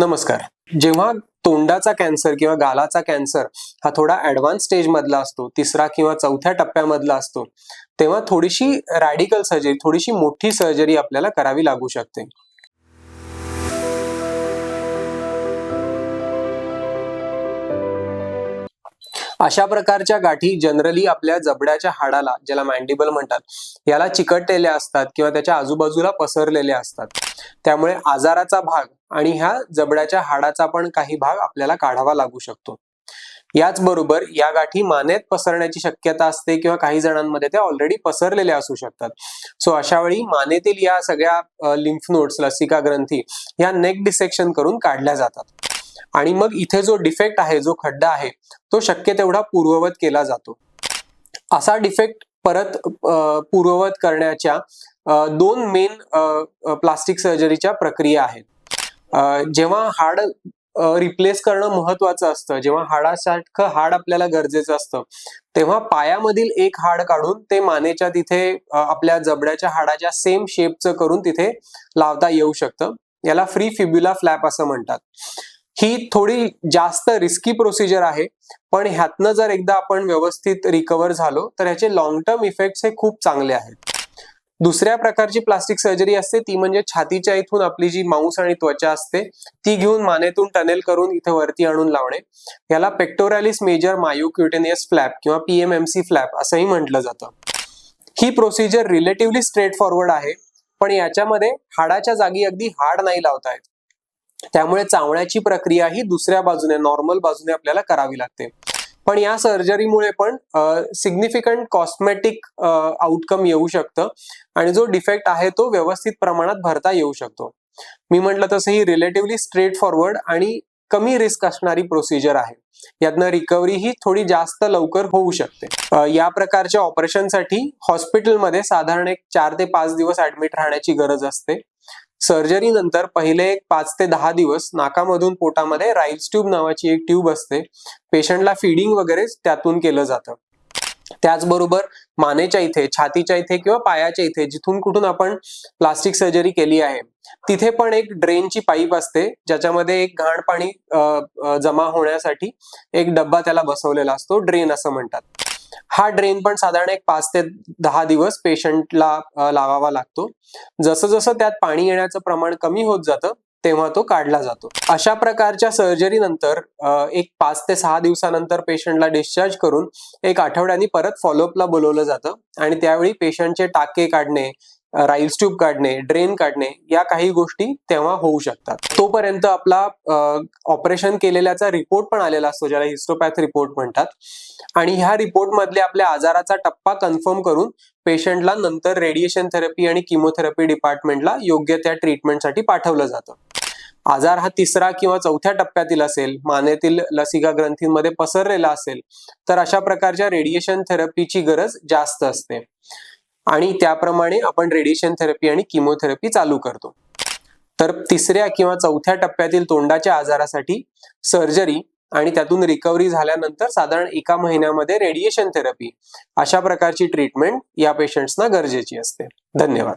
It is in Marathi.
नमस्कार. जेव्हा तोंडाचा कॅन्सर किंवा गालाचा कॅन्सर हा थोडा ऍडव्हान्स स्टेज मधला असतो तिसरा किंवा चौथ्या टप्प्यामधला असतो तेव्हा थोडीशी रॅडिकल सर्जरी थोडीशी मोठी सर्जरी आपल्याला करावी लागू शकते. अशा प्रकारच्या गाठी जनरली आपल्या जबड्याच्या हाडाला ज्याला मँडिबल म्हणतात याला चिकटलेल्या असतात किंवा त्याच्या आजूबाजूला पसरलेल्या असतात. त्यामुळे आजाराचा भाग आणि ह्या जबड्याच्या हाडाचा पण काही भाग आपल्याला काढावा लागू शकतो. याचबरोबर या गाठी मानेत पसरण्याची शक्यता असते किंवा काही जणांमध्ये त्या ऑलरेडी पसरलेल्या असू शकतात. सो अशा वेळी मानेतील या सगळ्या लिम्फ नोट्स लसिका ग्रंथी या नेक डिसेक्शन करून काढल्या जातात. आणि मग इथे जो डिफेक्ट आहे जो खड्डा आहे तो शक्य तेवढा पूर्ववत केला जातो. असा डिफेक्ट परत पूर्ववत करण्याच्या दोन मेन प्लास्टिक सर्जरीच्या प्रक्रिया आहेत. जेव्हा हाड रिप्लेस करणं महत्वाचं असतं जेव्हा हाडासारखं हाड आपल्याला गरजेचं असतं तेव्हा पायामधील एक हाड काढून ते मानेच्या तिथे आपल्या जबड्याच्या हाडाच्या सेम शेपचं करून तिथे लावता येऊ शकतं. याला फ्री फिब्युला फ्लॅप असं म्हणतात. ही थोडी जास्त रिस्की प्रोसिजर आहे पण ह्यातनं जर एकदा आपण व्यवस्थित रिकवर झालो तर ह्याचे लॉंग टर्म इफेक्ट्स हे खूप चांगले आहेत. दुसऱ्या प्रकारची प्लास्टिक सर्जरी असते ती म्हणजे छातीच्या इथून आपली जी मांस आणि त्वचा असते ती घेऊन मानेतून टनेल करून इथे वरती आणून लावणे. याला पेक्टोरॅलिस मेजर मायोक्युटेनियस फ्लॅप किंवा पीएमएमसी फ्लॅप असंही म्हटलं जातं. ही प्रोसिजर रिलेटिव्हली स्ट्रेट फॉरवर्ड आहे पण याच्यामध्ये हाडाच्या जागी अगदी हाड नाही लावता येत. त्यामुळे चावण्याची प्रक्रिया ही दुसऱ्या बाजूने नॉर्मल बाजूने आपल्याला करावी लागते. पण या सर्जरीमुळे पण सिग्निफिकंट कॉस्मेटिक आउटकम येऊ शकतं. आणि जो डिफेक्ट आहे तो व्यवस्थित प्रमाणात भरता येऊ शकतो. मी म्हटलं तसं ही रिलेटिव्हली स्ट्रेट फॉरवर्ड आणि कमी रिस्क असणारी प्रोसिजर आहे. यातनं रिकव्हरी ही थोडी जास्त लवकर होऊ शकते. या प्रकारच्या ऑपरेशनसाठी हॉस्पिटलमध्ये साधारण एक चार ते पाच दिवस ऍडमिट राहण्याची गरज असते. सर्जरी नंतर पहिले एक पाच ते दहा दिवस नाकामधून पोटामध्ये राईल्स ट्यूब नावाची एक ट्यूब असते. पेशंटला फिडिंग वगैरे त्यातून केलं जातं. त्याचबरोबर मानेच्या इथे छातीच्या इथे किंवा पायाच्या इथे जिथून कुठून आपण प्लास्टिक सर्जरी केली आहे तिथे पण एक ड्रेनची पाईप असते ज्याच्यामध्ये एक घाण पाणी जमा होण्यासाठी एक डब्बा त्याला बसवलेला असतो ड्रेन असं म्हणतात. हा ड्रेन पण साधारण एक पाच ते दहा दिवस पेशंटला लावावा लागतो. जसं जसं त्यात पाणी येण्याचं प्रमाण कमी होत जातं तेव्हा तो काढला जातो. अशा प्रकारच्या सर्जरी नंतर एक पाच ते सहा दिवसानंतर पेशंटला डिस्चार्ज करून एक आठवड्यानी परत फॉलोअपला बोलवलं जातं. आणि त्यावेळी पेशंटचे टाके काढणे राईल्स ट्यूब काढणे ड्रेन काढणे या काही गोष्टी तेव्हा होऊ शकतात. तोपर्यंत आपला ऑपरेशन केलेल्याचा रिपोर्ट पण आलेला असतो ज्याला हिस्टोपॅथ रिपोर्ट म्हणतात. आणि ह्या रिपोर्ट मधले आपल्या आजाराचा टप्पा कन्फर्म करून पेशंटला नंतर रेडिएशन थेरपी आणि किमोथेरपी डिपार्टमेंटला योग्य त्या ट्रीटमेंटसाठी पाठवलं जातं. आजार हा तिसरा किंवा चौथ्या टप्प्यातील असेल मानेतील लसिका ग्रंथींमध्ये पसरलेला असेल तर अशा प्रकारच्या रेडिएशन थेरपीची गरज जास्त असते. आणि त्याप्रमाणे आपण रेडिएशन थेरपी आणि किमोथेरपी चालू करतो. तर तिसऱ्या किंवा चौथ्या टप्प्यातील तोंडाच्या आजारासाठी सर्जरी आणि त्यातून रिकव्हरी झाल्यानंतर साधारण एका महिन्यामध्ये रेडिएशन थेरपी अशा प्रकारची ट्रीटमेंट या पेशंट्सना गरजेची असते. धन्यवाद.